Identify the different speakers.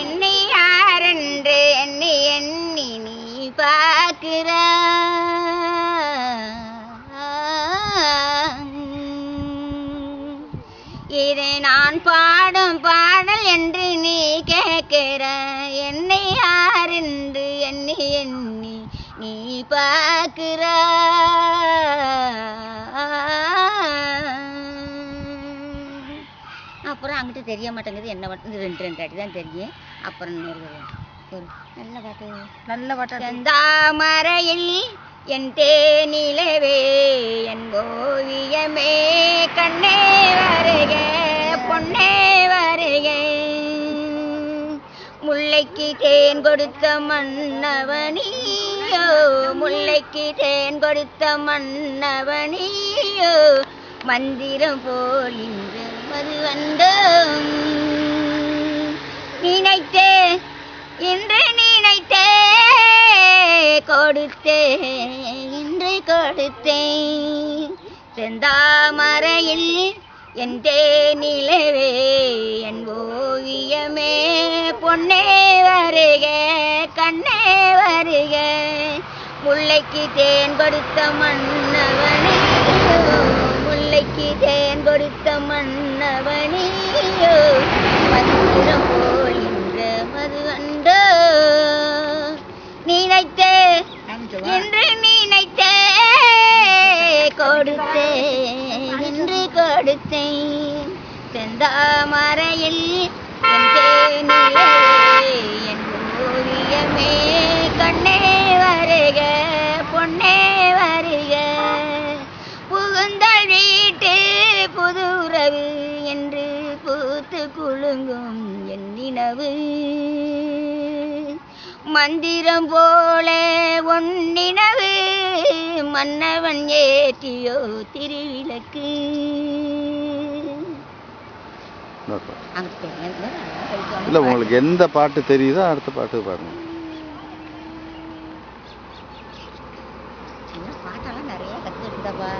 Speaker 1: என்னை யாரென்று என்னை எண்ணி நீ பார்க்கிற? இதை நான் பாடும் பாடல் என்று நீ கேட்கிற. என்னை யாரென்று என்னை எண்ணி நீ பார்க்கிற? அப்புறம் அங்கிட்டு தெரிய மாட்டேங்குது என்ன மட்டும் ரெண்டு ரெண்டு அடி தான் தெரியும். அப்புறம் நல்ல பாட்டு
Speaker 2: நல்ல பாட்டா
Speaker 1: செந்தாமரையில் என் தேனிலவே என் ஓவியமே கண்ணே வருக பொன்னே வருக. முல்லைக்கு தேன் கொடுத்த மன்னவனியோ முல்லைக்கு தேன் கொடுத்த மன்னவனியோ மந்திரம் போல் இன்று மது வந்தோம் நினைத்தே இன்று நினைத்தே கொடுத்தேன் இன்று கொடுத்தேன். செந்தாமரையில் என் தேனிலவே என் ஓவியமே பொன்னே வருக கண்ணே வருக. முல்லைக்கு தேன் கொடுத்த மன்னவனே என்று நினைத்தே கொடுத்தேன் என்று கொடுத்தேன். செந்தாமரையில் என் தேனிலே என் ஓவியமே கண்ணே வருக பொன்னே வருக. புகுந்தல் வீட்டு புது உறவு என்று பூத்து குலுங்கும் என் நினவு. மந்திரம் போல ஒன்னினவு மன்னவன் ஏற்றியோ திருவிளக்கு?
Speaker 3: இல்ல உங்களுக்கு எந்த பாட்டு தெரியுதோ அடுத்த பாட்டு பாருங்க.
Speaker 1: பாட்டெல்லாம் நிறைய கற்றுக்கிட்டப்பா